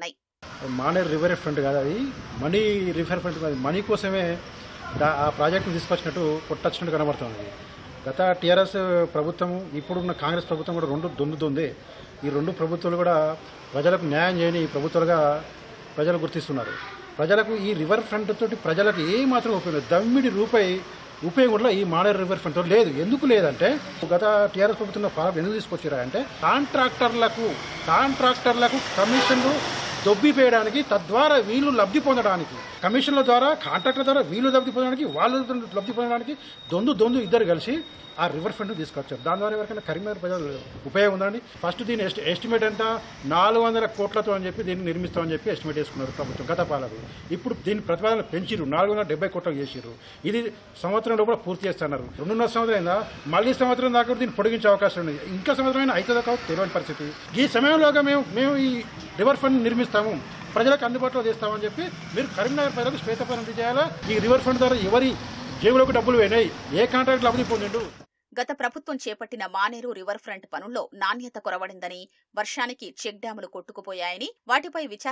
చేస్తున్నాయి Maner river front కాదు అది. మనీ రివర్ ఫ్రంట్ కాదు. మనీ కోసమే ఆ ప్రాజెక్టును తీసుకొచ్చినట్టు కొట్టచ్చినట్టు కనబడుతుంది. గత టీఆర్ఎస్ ప్రభుత్వం ఇప్పుడున్న కాంగ్రెస్ ప్రభుత్వం కూడా రెండు దొందుతుంది. ఈ రెండు ప్రభుత్వాలు కూడా ప్రజలకు న్యాయం చేయని ప్రభుత్వాలుగా ప్రజలు గుర్తిస్తున్నారు. ప్రజలకు ఈ రివర్ ఫ్రంట్ తోటి ప్రజలకు ఏ మాత్రం ఉపయోగం దమ్మిడి రూపాయి ఉపయోగం కూడా ఈ మానేర్ రివర్ ఫ్రంట్ లేదు. ఎందుకు లేదంటే గత టీఆర్ఎస్ ప్రభుత్వంలో ఫారం ఎందుకు తీసుకొచ్చారా అంటే కాంట్రాక్టర్లకు కాంట్రాక్టర్లకు కమిషన్లు దొబ్బిపోయడానికి తద్వారా వీళ్ళు లబ్ధి పొందడానికి కమిషన్ల ద్వారా కాంట్రాక్టర్ ద్వారా వీళ్ళు లబ్ధి పొందడానికి వాళ్ళు లబ్ధి పొందడానికి దొందు దొందు ఇద్దరు కలిసి ఆ రివర్ ఫండ్ తీసుకొచ్చారు. దాని ద్వారా ఎవరికైనా కరీంనగర్ ప్రజలు ఉపయోగం ఉందండి. ఫస్ట్ దీని ఎస్టి ఎస్టిమేట్ ఎంత? నాలుగు వందల కోట్లతో అని చెప్పి దీన్ని నిర్మిస్తామని చెప్పి ఎస్టిమేట్ చేసుకున్నారు ప్రభుత్వం గత పాలకులు ఇప్పుడు దీని ప్రతిపాదన పెంచిరు నాలుగు వందల డెబ్బై కోట్లు చేసిర్రు. ఇది సంవత్సరంలో కూడా పూర్తి చేస్తున్నారు. రెండున్నర సంవత్సరం మళ్ళీ సంవత్సరం దాకా దీన్ని పొడిగించే అవకాశం ఉంది ఇంకా సంవత్సరమైన అవుతుందో కాదు తెలియని పరిస్థితి. ఈ సమయంలోగా మేము మేము ఈ రివర్ ఫండ్ నిర్మిస్తాము. ప్రజలకు అందుబాటులో చేస్తామని చెప్పి మీరు కరీంనగర్ ప్రజలకు శ్వేతపరం చేయాలా ఈ రివర్ ఫండ్ ద్వారా ఎవరి జేబులోకి డబ్బులు పోయినాయి? ఏ కాంట్రాక్ట్ లబ్ధి పొందిండు గత ప్రభుత్వం చేపట్టిన మానేరు రివర్ ఫ్రంట్ పనుల్లో నాణ్యత కొరవడిందని వర్షానికి చెక్ డ్యాములు కొట్టుకుపోయాయని వాటిపై విచారణ